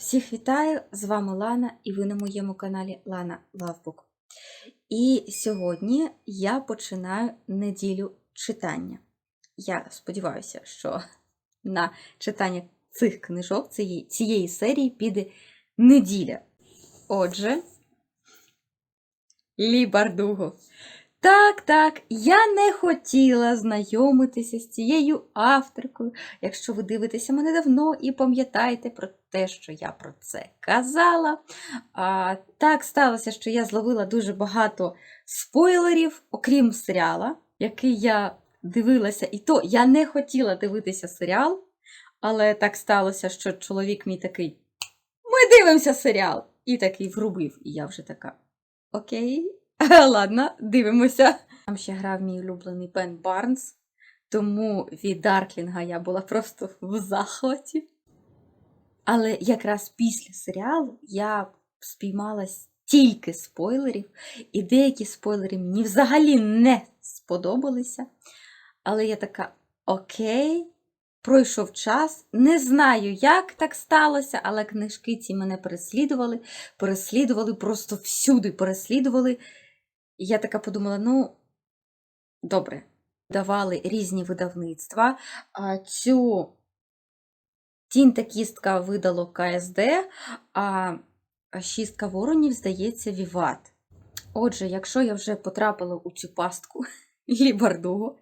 Всіх вітаю! З вами Лана, і ви на моєму каналі Лана Лавбук. І сьогодні я починаю неділю читання. Я сподіваюся, що на читання цих книжок, цієї, цієї серії піде неділя. Отже, Лі Бардуго. Так, так, я не хотіла знайомитися з цією авторкою. Якщо ви дивитеся мене давно і пам'ятаєте про те, що я про це казала. А, так сталося, що я зловила дуже багато спойлерів, окрім серіала, який я дивилася, і то я не хотіла дивитися серіал, але так сталося, що чоловік мій такий: Ми дивимося серіал! І такий врубив. І я вже така. Окей. Ладно, дивимося. Там ще грав мій улюблений Бен Барнс, тому від Дарклінга я була просто в захваті. Але якраз після серіалу я спіймала стільки спойлерів, і деякі спойлери мені взагалі не сподобалися. Але я така: окей, пройшов час, не знаю, як так сталося, але книжки ці мене переслідували, переслідували просто всюди, переслідували. І я така подумала: ну, добре, давали різні видавництва. Цю тінь та кістка видало КСД, а шістка воронів, здається, Віват. Отже, якщо я вже потрапила у цю пастку Лібардуго,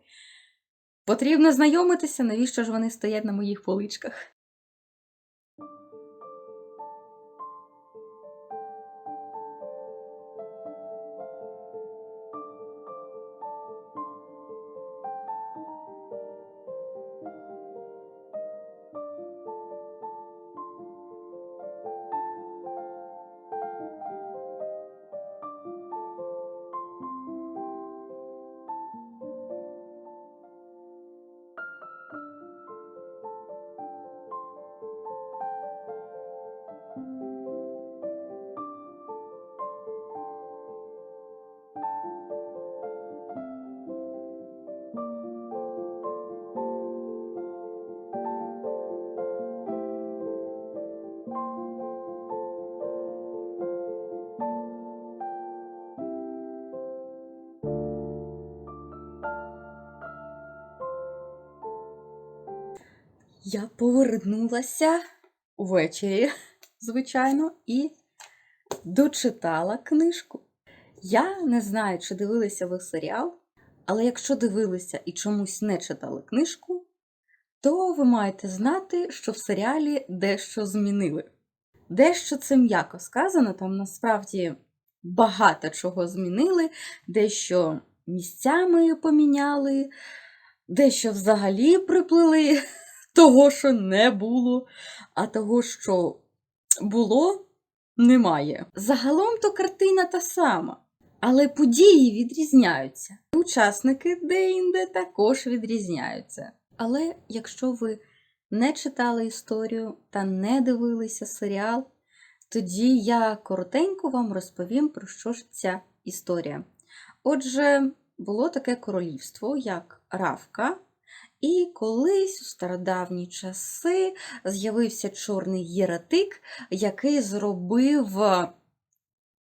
потрібно знайомитися, навіщо ж вони стоять на моїх поличках. Я повернулася увечері, звичайно, і дочитала книжку. Я не знаю, чи дивилися ви серіал, але якщо дивилися і чомусь не читали книжку, то ви маєте знати, що в серіалі дещо змінили. Дещо це м'яко сказано, там насправді багато чого змінили, дещо місцями поміняли, дещо взагалі приплили того, що не було, а того, що було, немає. Загалом то картина та сама, але події відрізняються. Учасники де-інде також відрізняються. Але якщо ви не читали історію та не дивилися серіал, тоді я коротенько вам розповім, про що ж ця історія. Отже, було таке королівство, як Равка. І колись у стародавні часи з'явився чорний єретик, який зробив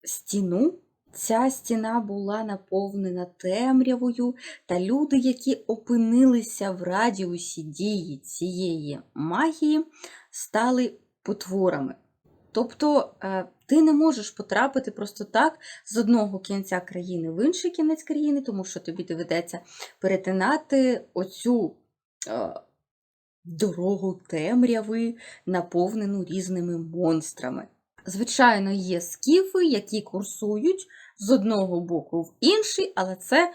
стіну. Ця стіна була наповнена темрявою, та люди, які опинилися в радіусі дії цієї магії, стали потворами. Тобто е, ти не можеш потрапити просто так з одного кінця країни в інший кінець країни, тому що тобі доведеться перетинати оцю е, дорогу темряви, наповнену різними монстрами. Звичайно, є скіфи, які курсують з одного боку в інший, але це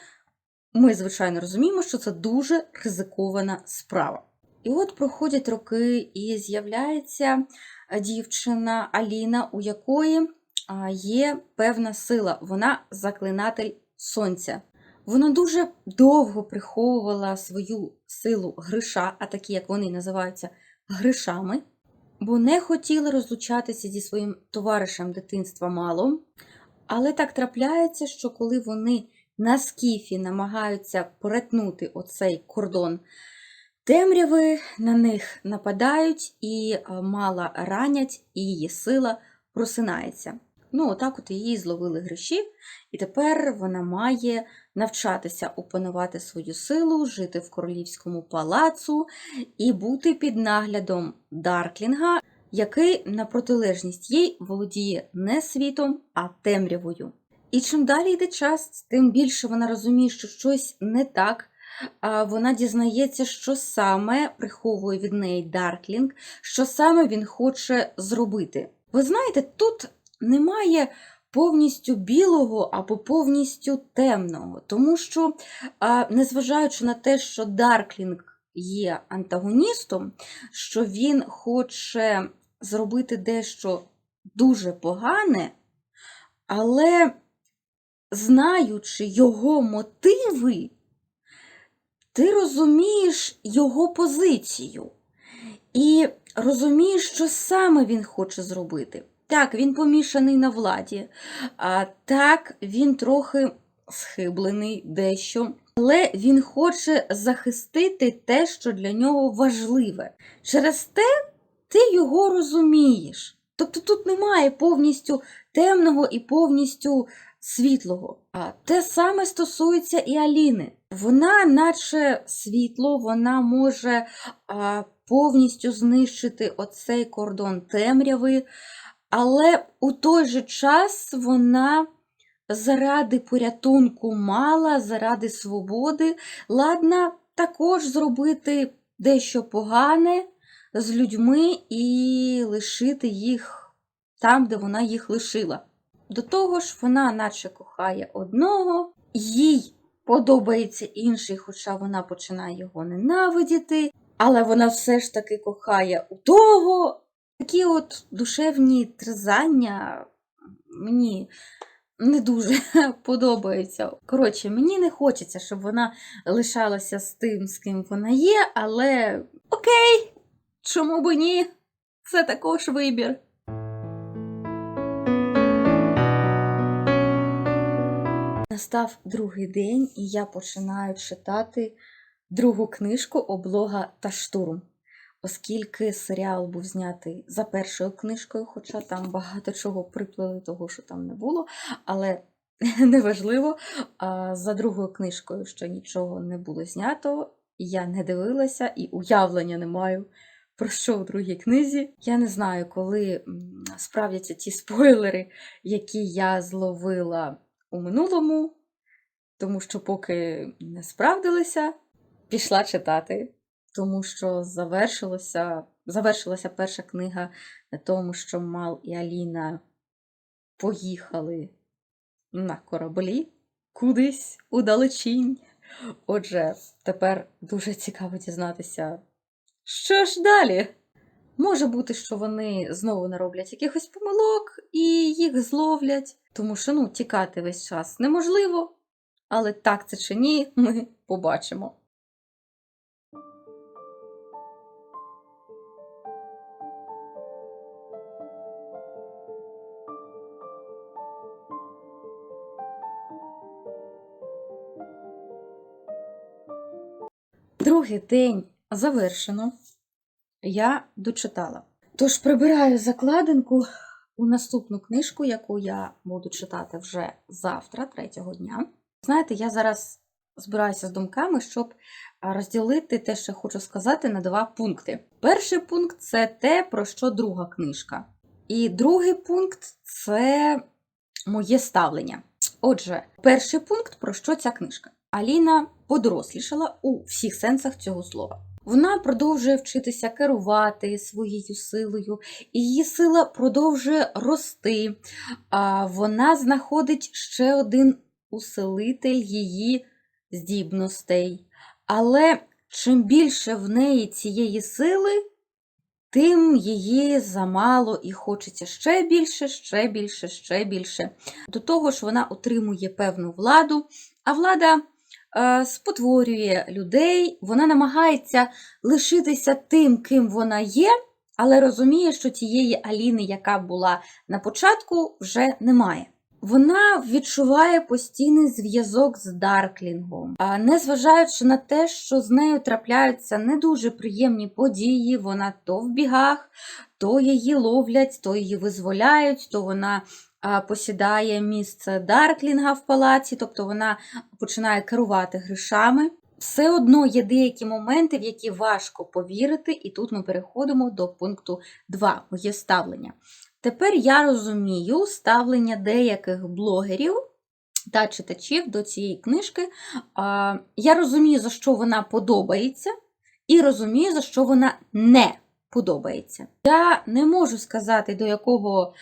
ми, звичайно, розуміємо, що це дуже ризикована справа. І от проходять роки, і з'являється дівчина Аліна, у якої є певна сила. Вона заклинатель сонця. Вона дуже довго приховувала свою силу гриша, а такі, як вони називаються, гришами, бо не хотіла розлучатися зі своїм товаришем дитинства малом. Але так трапляється, що коли вони на скіфі намагаються перетнути оцей кордон Темряви на них нападають і е, мала ранять, і її сила просинається. Ну, отак от її зловили гриші, і тепер вона має навчатися опанувати свою силу, жити в королівському палацу і бути під наглядом Дарклінга, який на протилежність їй володіє не світом, а темрявою. І чим далі йде час, тим більше вона розуміє, що щось не так. Вона дізнається, що саме приховує від неї Дарклінг, що саме він хоче зробити. Ви знаєте, тут немає повністю білого або повністю темного, тому що, незважаючи на те, що Дарклінг є антагоністом, що він хоче зробити дещо дуже погане, але знаючи його мотиви, ти розумієш його позицію і розумієш, що саме він хоче зробити. Так, він помішаний на владі, а так він трохи схиблений дещо, але він хоче захистити те, що для нього важливе. Через те ти його розумієш. Тобто тут немає повністю темного і повністю світлого. А те саме стосується і Аліни. Вона, наче світло, вона може повністю знищити оцей кордон темряви, але у той же час вона заради порятунку мала, заради свободи, ладна також зробити дещо погане з людьми і лишити їх там, де вона їх лишила. До того ж, вона наче кохає одного, їй подобається інший, хоча вона починає його ненавидіти, але вона все ж таки кохає у того. Такі от душевні тризання мені не дуже подобаються. Коротше, мені не хочеться, щоб вона лишалася з тим, з ким вона є, але окей, чому би ні? Це також вибір. Настав другий день, і я починаю читати другу книжку Облога та штурм. Оскільки серіал був знятий за першою книжкою, хоча там багато чого приплили того, що там не було, але неважливо. За другою книжкою ще нічого не було знято, я не дивилася і уявлення не маю. Про що в другій книзі? Я не знаю, коли м, справдяться ті спойлери, які я зловила у минулому, тому що поки не справдилися, пішла читати, тому що завершилося, завершилася перша книга на тому, що Мал і Аліна поїхали на кораблі кудись у далечінь. Отже, тепер дуже цікаво дізнатися, що ж далі. Може бути, що вони знову нароблять якихось помилок і їх зловлять, тому що ну, тікати весь час неможливо, але так це чи ні, ми побачимо. Другий день завершено. Я дочитала. Тож прибираю закладинку у наступну книжку, яку я буду читати вже завтра, третього дня. Знаєте, я зараз збираюся з думками, щоб розділити те, що хочу сказати, на два пункти. Перший пункт це те, про що друга книжка. І другий пункт це моє ставлення. Отже, перший пункт про що ця книжка. Аліна подорослішала у всіх сенсах цього слова. Вона продовжує вчитися керувати своєю силою, її сила продовжує рости. А вона знаходить ще один усилитель її здібностей. Але чим більше в неї цієї сили, тим її замало і хочеться ще більше, ще більше, ще більше. До того ж, вона отримує певну владу, а влада спотворює людей, вона намагається лишитися тим, ким вона є, але розуміє, що тієї Аліни, яка була на початку, вже немає. Вона відчуває постійний зв'язок з Дарклінгом, незважаючи на те, що з нею трапляються не дуже приємні події, вона то в бігах, то її ловлять, то її визволяють, то вона посідає місце Дарклінга в палаці, тобто вона починає керувати гришами. Все одно є деякі моменти, в які важко повірити, і тут ми переходимо до пункту 2, моє ставлення. Тепер я розумію ставлення деяких блогерів та читачів до цієї книжки. Я розумію, за що вона подобається, і розумію, за що вона не подобається. Я не можу сказати, до якого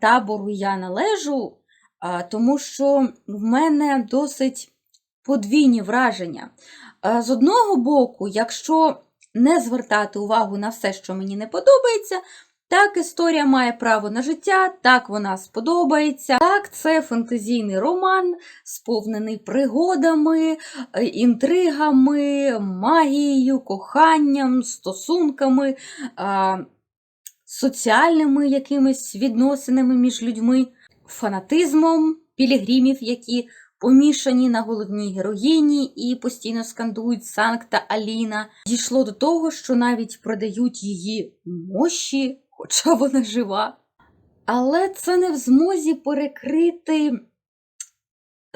табору я належу, тому що в мене досить подвійні враження. З одного боку, якщо не звертати увагу на все, що мені не подобається, так, історія має право на життя, так вона сподобається. Так, це фантазійний роман, сповнений пригодами, е, інтригами, магією, коханням, стосунками, соціальними якимись відносинами між людьми, фанатизмом пілігримів, які помішані на головній героїні і постійно скандують Санкта Аліна. Дійшло до того, що навіть продають її мощі, хоча вона жива. Але це не в змозі перекрити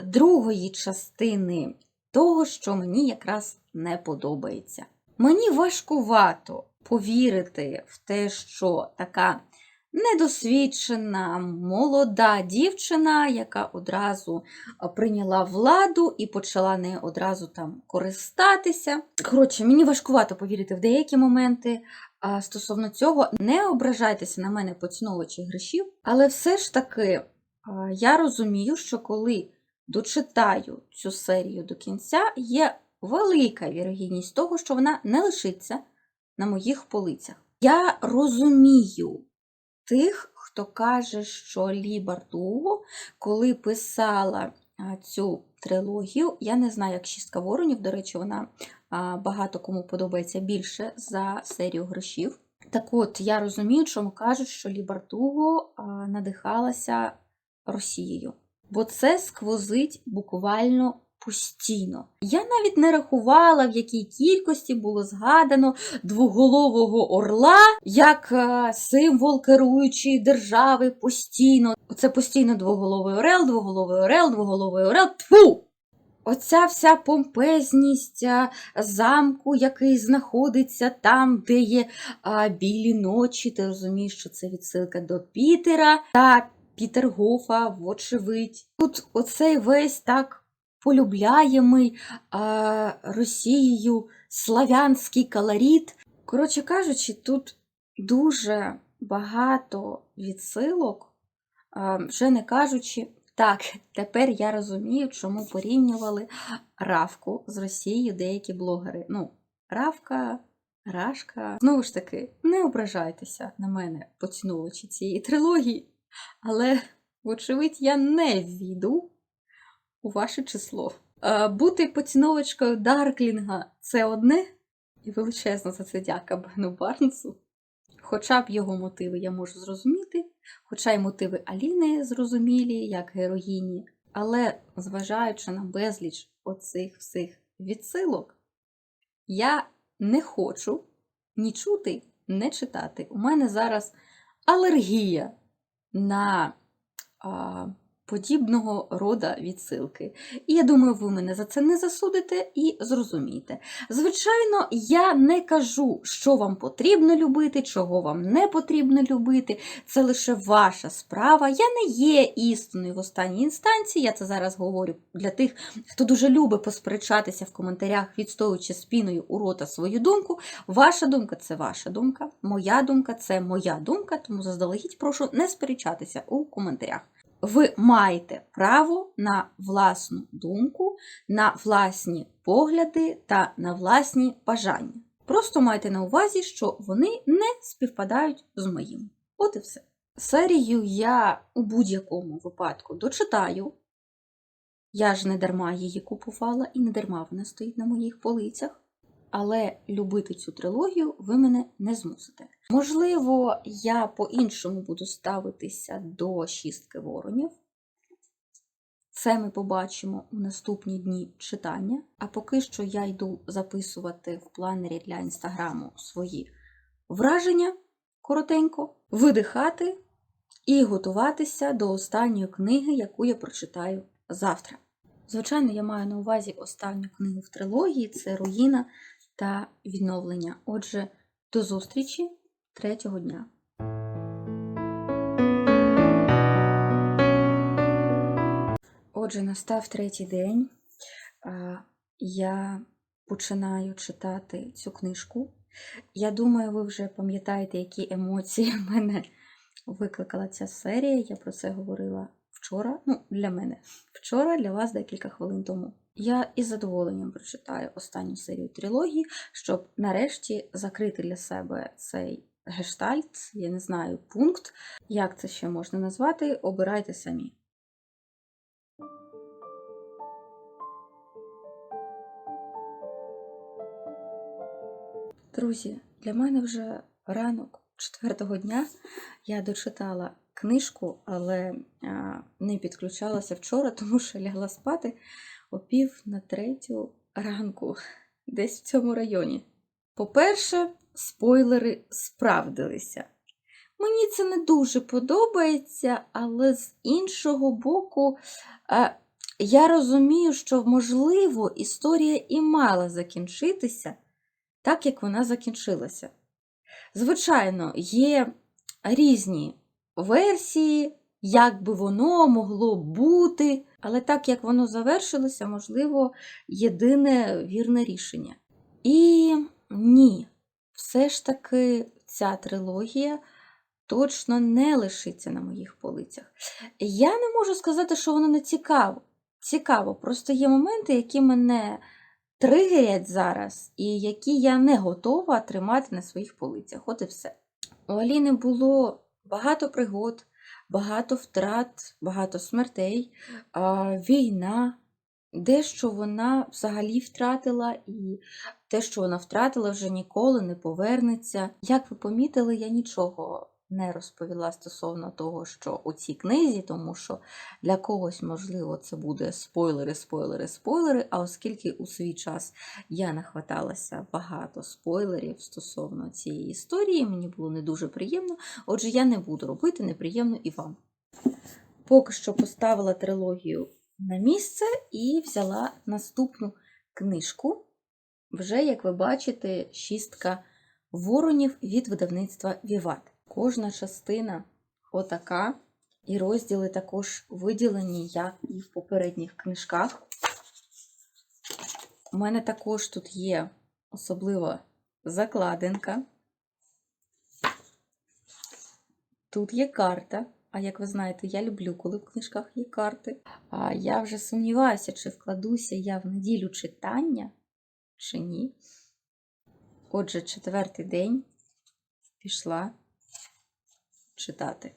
другої частини того, що мені якраз не подобається. Мені важкувато повірити в те, що така недосвідчена, молода дівчина, яка одразу прийняла владу і почала нею одразу там користатися. Коротше, мені важкувато повірити в деякі моменти. А стосовно цього, не ображайтеся на мене поціновувачі грішів, але все ж таки я розумію, що коли дочитаю цю серію до кінця, є велика вірогідність того, що вона не лишиться на моїх полицях. Я розумію тих, хто каже, що Лі Бардуго, коли писала цю трилогію, я не знаю, як шістка воронів, до речі, вона багато кому подобається більше за серію грошів. Так от, я розумію, чому кажуть, що Лібартуго надихалася Росією, бо це сквозить буквально постійно. Я навіть не рахувала, в якій кількості було згадано двоголового орла як е, символ керуючої держави постійно. Це постійно двоголовий орел, двоголовий орел, двоголовий орел. Тфу! Оця вся помпезність замку, який знаходиться там, де є а, білі ночі. Ти розумієш, що це відсилка до Пітера та Пітергофа, вочевидь. Тут оцей весь так полюбляємий а, Росією славянський колорит. Коротше кажучи, тут дуже багато відсилок, а, вже не кажучи, так, тепер я розумію, чому порівнювали Равку з Росією деякі блогери. Ну, Равка, Рашка. Знову ж таки, не ображайтеся на мене, поціновувачі цієї трилогії, але, вочевидь, я не ввійду у ваше число. Е, Бути поціновочкою Дарклінга це одне, і величезно за це дяка Бену Барнсу. Хоча б його мотиви я можу зрозуміти, хоча й мотиви Аліни зрозумілі, як героїні, але зважаючи на безліч оцих всіх відсилок, я не хочу ні чути, не читати. У мене зараз алергія на а, подібного рода відсилки. І я думаю, ви мене за це не засудите і зрозумієте. Звичайно, я не кажу, що вам потрібно любити, чого вам не потрібно любити. Це лише ваша справа. Я не є істиною в останній інстанції. Я це зараз говорю для тих, хто дуже любить посперечатися в коментарях, відстоюючи спіною у рота свою думку. Ваша думка це ваша думка, моя думка це моя думка, тому заздалегідь прошу не сперечатися у коментарях ви маєте право на власну думку, на власні погляди та на власні бажання. Просто майте на увазі, що вони не співпадають з моїм. От і все. Серію я у будь-якому випадку дочитаю. Я ж не дарма її купувала і не дарма вона стоїть на моїх полицях. Але любити цю трилогію ви мене не змусите. Можливо, я по-іншому буду ставитися до шістки воронів. Це ми побачимо у наступні дні читання. А поки що я йду записувати в планері для інстаграму свої враження коротенько, видихати і готуватися до останньої книги, яку я прочитаю завтра. Звичайно, я маю на увазі останню книгу в трилогії це Руїна та відновлення. Отже, до зустрічі третього дня. Отже, настав третій день. Я починаю читати цю книжку. Я думаю, ви вже пам'ятаєте, які емоції в мене викликала ця серія. Я про це говорила вчора. Ну, для мене вчора, для вас декілька хвилин тому. Я із задоволенням прочитаю останню серію трилогії, щоб нарешті закрити для себе цей гештальт, я не знаю, пункт. Як це ще можна назвати? Обирайте самі. Друзі, для мене вже ранок четвертого дня я дочитала книжку, але не підключалася вчора, тому що лягла спати о пів на третю ранку, десь в цьому районі. По-перше, спойлери справдилися. Мені це не дуже подобається, але з іншого боку, я розумію, що, можливо, історія і мала закінчитися так, як вона закінчилася. Звичайно, є різні версії, як би воно могло бути, але так як воно завершилося, можливо, єдине вірне рішення. І ні, все ж таки ця трилогія точно не лишиться на моїх полицях. Я не можу сказати, що воно не цікаво. Цікаво, просто є моменти, які мене тригерять зараз, і які я не готова тримати на своїх полицях. От і все. У Аліни було багато пригод, багато втрат, багато смертей, війна, дещо вона взагалі втратила, і те, що вона втратила, вже ніколи не повернеться. Як ви помітили, я нічого не розповіла стосовно того, що у цій книзі, тому що для когось, можливо, це буде спойлери, спойлери, спойлери. А оскільки у свій час я нахваталася багато спойлерів стосовно цієї історії, мені було не дуже приємно. Отже, я не буду робити неприємно і вам. Поки що поставила трилогію на місце і взяла наступну книжку. Вже, як ви бачите, шістка воронів від видавництва Віват. Кожна частина отака, і розділи також виділені, як і в попередніх книжках. У мене також тут є особлива закладинка. Тут є карта. А як ви знаєте, я люблю, коли в книжках є карти. А я вже сумніваюся, чи вкладуся я в неділю читання, чи ні. Отже, четвертий день пішла читати.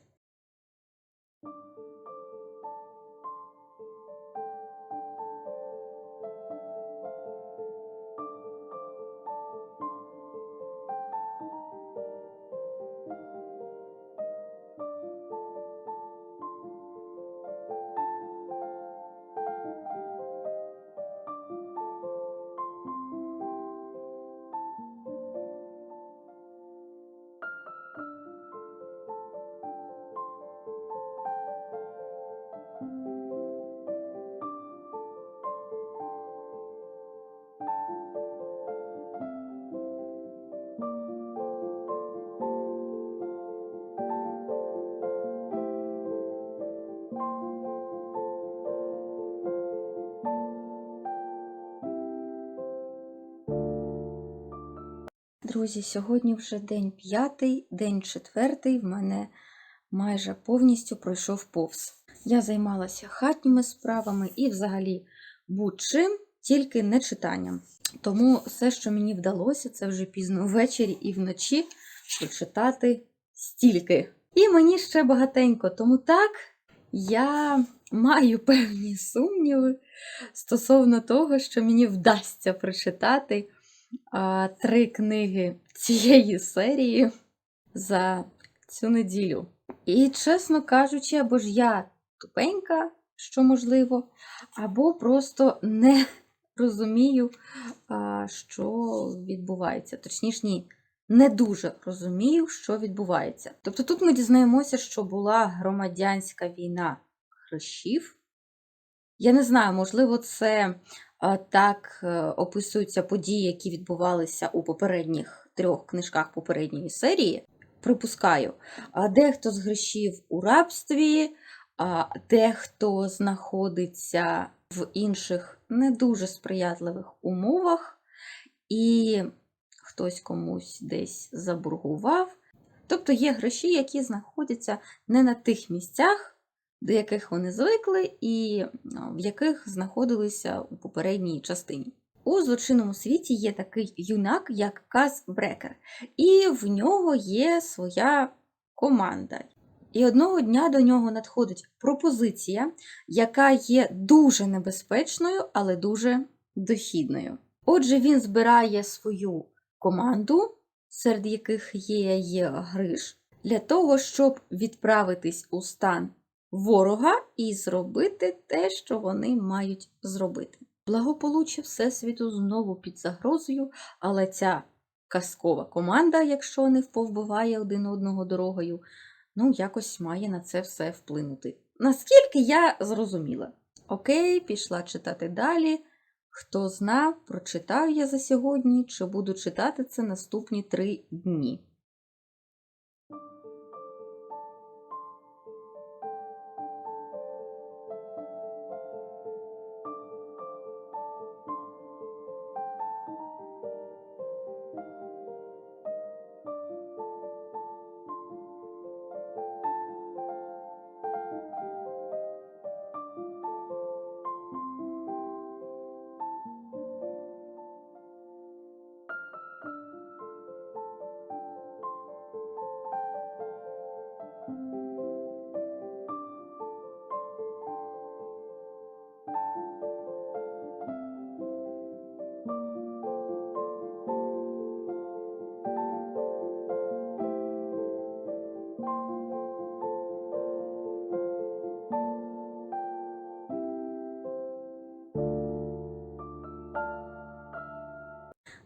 Друзі, сьогодні вже день п'ятий, день четвертий. В мене майже повністю пройшов повз. Я займалася хатніми справами і взагалі будь-чим, тільки не читанням. Тому все, що мені вдалося, це вже пізно ввечері і вночі прочитати стільки. І мені ще багатенько. Тому так, я маю певні сумніви стосовно того, що мені вдасться прочитати три книги цієї серії за цю неділю. І, чесно кажучи, або ж я тупенька, що можливо, або просто не розумію, що відбувається. Точніше, ні, не дуже розумію, що відбувається. Тобто тут ми дізнаємося, що була громадянська війна хрещів. Я не знаю, можливо, це так е, описуються події, які відбувалися у попередніх трьох книжках попередньої серії. Припускаю, дехто з грішів у рабстві, дехто знаходиться в інших не дуже сприятливих умовах, і хтось комусь десь заборгував. Тобто є гроші, які знаходяться не на тих місцях, до яких вони звикли, і в яких знаходилися у попередній частині. У злочинному світі є такий юнак, як Каз Брекер, і в нього є своя команда. І одного дня до нього надходить пропозиція, яка є дуже небезпечною, але дуже дохідною. Отже, він збирає свою команду, серед яких є, є Гриш, для того, щоб відправитись у стан ворога і зробити те, що вони мають зробити. Благополуччя Всесвіту знову під загрозою, але ця казкова команда, якщо не повбиває один одного дорогою, ну, якось має на це все вплинути. Наскільки я зрозуміла. Окей, пішла читати далі. Хто зна, прочитаю я за сьогодні, чи буду читати це наступні три дні.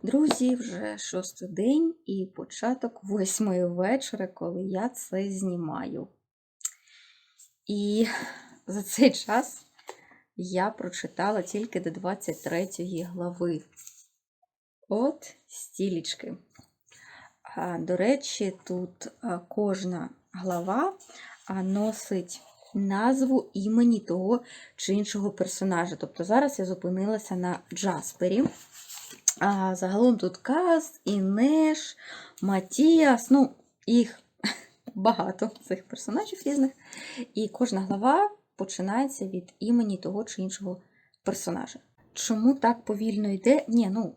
Друзі, вже шостий день і початок восьмої вечора, коли я це знімаю. І за цей час я прочитала тільки до 23 глави. От стілічки. До речі, тут кожна глава носить назву імені того чи іншого персонажа. Тобто зараз я зупинилася на Джаспері. А Загалом тут Каз, Інеш, Матіас, ну, їх багато цих персонажів різних. І кожна глава починається від імені того чи іншого персонажа. Чому так повільно йде? Ні, ну,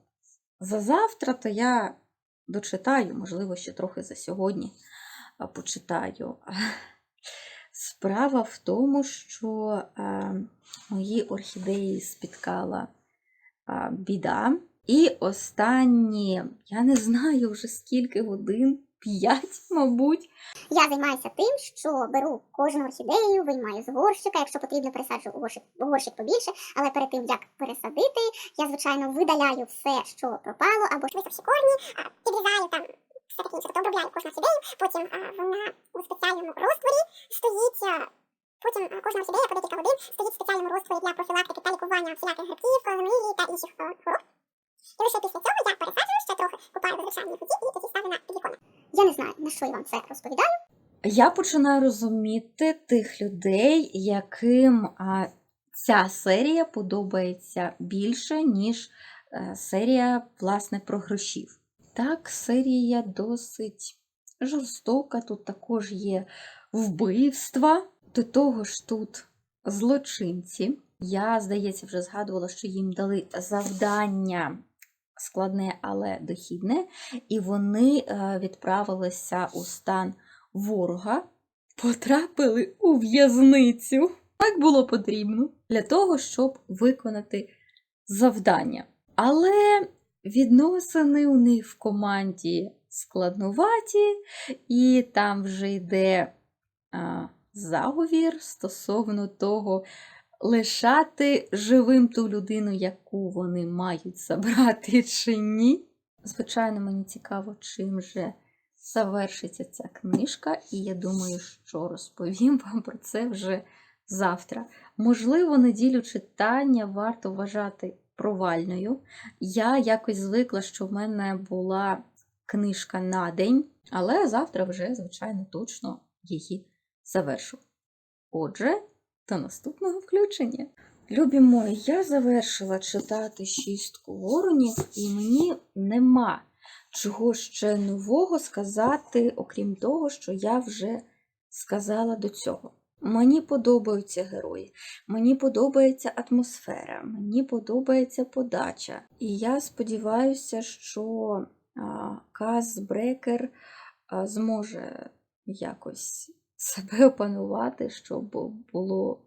за завтра то я дочитаю, можливо, ще трохи за сьогодні почитаю. Справа в тому, що а, мої орхідеї спіткала біда. І останні, я не знаю вже скільки годин, п'ять, мабуть. Я займаюся тим, що беру кожну орхідею, виймаю з горщика, якщо потрібно, пересаджу горщик, горщик побільше, але перед тим, як пересадити, я, звичайно, видаляю все, що пропало, або швидко всі корні, підрізаю там, все таке інше, тобто обробляю кожну орхідею, потім а, вона у спеціальному розтворі стоїть, потім кожна орхідея по декілька годин стоїть в спеціальному розтворі для профілактики та лікування всіляких грибків, гнилі та інших хвороб. І лише після цього я пересаджую ще трохи купаю в звичайній і тоді ставлю на підвіконня. Я не знаю, на що я вам це розповідаю. Я починаю розуміти тих людей, яким а, ця серія подобається більше, ніж е, серія, власне, про грошів. Так, серія досить жорстока, тут також є вбивства. До того ж, тут злочинці. Я, здається, вже згадувала, що їм дали завдання складне, але дохідне, і вони е, відправилися у стан ворога, потрапили у в'язницю. Так було потрібно для того, щоб виконати завдання. Але відносини у них в команді складнуваті, і там вже йде а, заговір стосовно того, лишати живим ту людину, яку вони мають забрати чи ні. Звичайно, мені цікаво, чим же завершиться ця книжка, і я думаю, що розповім вам про це вже завтра. Можливо, неділю читання варто вважати провальною. Я якось звикла, що в мене була книжка на день, але завтра вже, звичайно, точно її завершу. Отже, до наступного включення. Любі мої, я завершила читати шістку воронів, і мені нема чого ще нового сказати, окрім того, що я вже сказала до цього. Мені подобаються герої, мені подобається атмосфера, мені подобається подача. І я сподіваюся, що Каз Брекер зможе якось себе опанувати, щоб було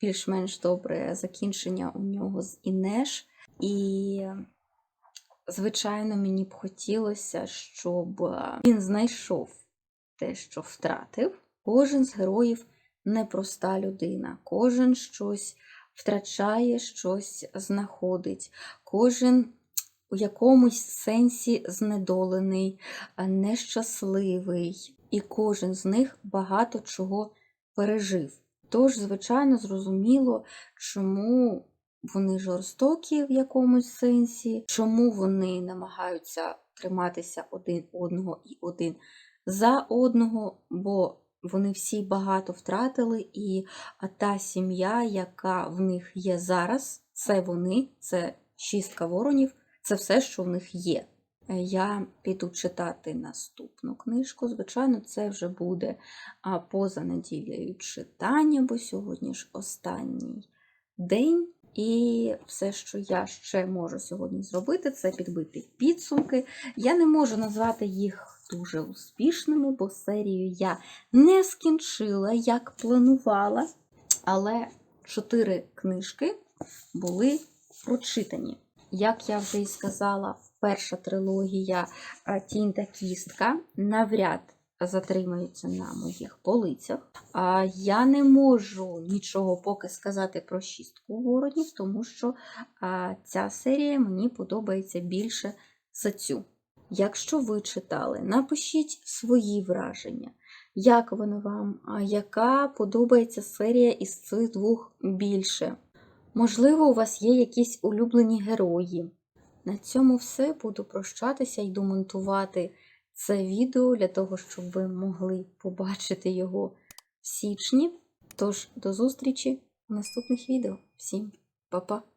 більш-менш добре закінчення у нього з Інеш. І, звичайно, мені б хотілося, щоб він знайшов те, що втратив. Кожен з героїв непроста людина, кожен щось втрачає, щось знаходить, кожен у якомусь сенсі знедолений, нещасливий, і кожен з них багато чого пережив. Тож, звичайно, зрозуміло, чому вони жорстокі в якомусь сенсі, чому вони намагаються триматися один одного і один за одного, бо вони всі багато втратили, і а та сім'я, яка в них є зараз, це вони, це шістка воронів, це все, що в них є. Е, Я піду читати наступну книжку. Звичайно, це вже буде поза неділею читання, бо сьогодні ж останній день. І все, що я ще можу сьогодні зробити, це підбити підсумки. Я не можу назвати їх дуже успішними, бо серію я не скінчила, як планувала. Але чотири книжки були прочитані. Як я вже і сказала, перша трилогія е, Тінь та кістка навряд затримаються на моїх полицях. Я не можу нічого поки сказати про шістку воронів, тому що ця серія мені подобається більше за цю. Якщо ви читали, напишіть свої враження, як вони вам, а яка подобається серія із цих двох більше. Можливо, у вас є якісь улюблені герої. На цьому все. Буду прощатися, йду монтувати це відео для того, щоб ви могли побачити його в січні. Тож, до зустрічі в наступних відео. Всім па-па!